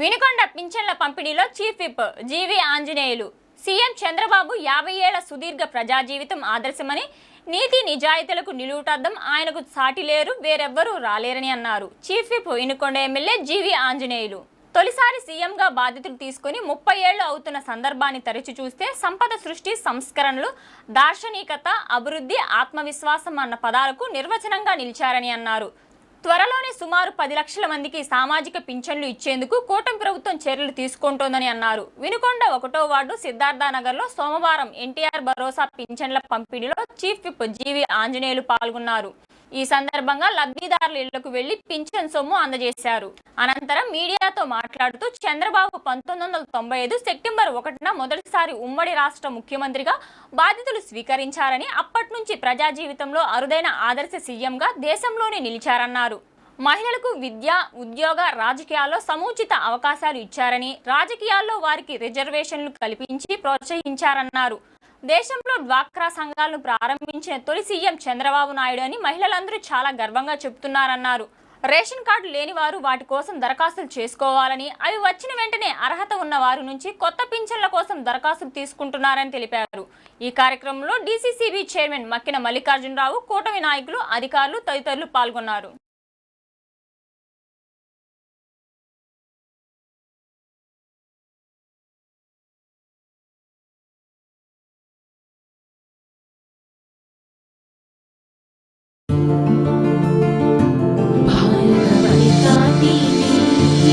వినుకొండ పింఛన్ల పంపిణీలో chief whip GV Anjaneyulu. CM Chandrababu యాభై ఏళ్ళ సుదీర్ఘ ప్రజా జీవితం ఆదర్శమని నీతి నిజాయితీలకు నిలువుటద్దం ఆయనకు సాటి లేరు వేరెవ్వరూ రాలేరని అన్నారు. Chief whip Vinukonda MLA GV Anjaneyulu. తొలిసారి సీఎంగా బాధ్యతలు తీసుకుని ముప్పై ఏళ్ళు అవుతున్న సందర్భాన్ని తరచి చూస్తే సంపద సృష్టి సంస్కరణలు దార్శనికత అభివృద్ధి ఆత్మవిశ్వాసం అన్న పదాలకు నిర్వచనంగా నిలిచారని అన్నారు. త్వరలోనే సుమారు పది లక్షల మందికి సామాజిక పింఛన్లు ఇచ్చేందుకు కూటమి ప్రభుత్వం చర్యలు తీసుకుంటోందని అన్నారు. వినుకొండ ఒకటో వార్డు సిద్ధార్థనగర్లో సోమవారం ఎన్టీఆర్ భరోసా పింఛన్ల పంపిణీలో చీఫ్ విప్ జీవి ఆంజనేయులు పాల్గొన్నారు. ఈ సందర్భంగా లబ్ధిదారుల ఇళ్ళకు వెళ్ళి పింఛన్ సొమ్ము అందజేశారు. అనంతరం మీడియాతో మాట్లాడుతూ చంద్రబాబు పంతొమ్మిది వందల తొంభై ఐదు సెప్టెంబర్ ఒకటిన మొదటిసారి ఉమ్మడి రాష్ట్ర ముఖ్యమంత్రిగా బాధ్యతలు స్వీకరించారని అప్పటి నుంచి ప్రజా జీవితంలో అరుదైన ఆదర్శ సీఎంగా దేశంలోనే నిలిచారన్నారు. మహిళలకు విద్య ఉద్యోగ రాజకీయాల్లో సముచిత అవకాశాలు ఇచ్చారని రాజకీయాల్లో వారికి రిజర్వేషన్లు కల్పించి ప్రోత్సహించారన్నారు. దేశంలో డ్వాక్రా సంఘాలను ప్రారంభించిన తొలి సీఎం చంద్రబాబు నాయుడు అని మహిళలందరూ చాలా గర్వంగా చెబుతున్నారన్నారు. రేషన్ కార్డు లేని వారు వాటి కోసం దరఖాస్తులు చేసుకోవాలని అవి వచ్చిన వెంటనే అర్హత ఉన్న వారి నుంచి కొత్త పింఛన్ల కోసం దరఖాస్తులు తీసుకుంటున్నారని తెలిపారు. ఈ కార్యక్రమంలో డీసీసీబీ చైర్మన్ మక్కిన మల్లికార్జునరావు కూటమి నాయకులు అధికారులు తదితరులు పాల్గొన్నారు.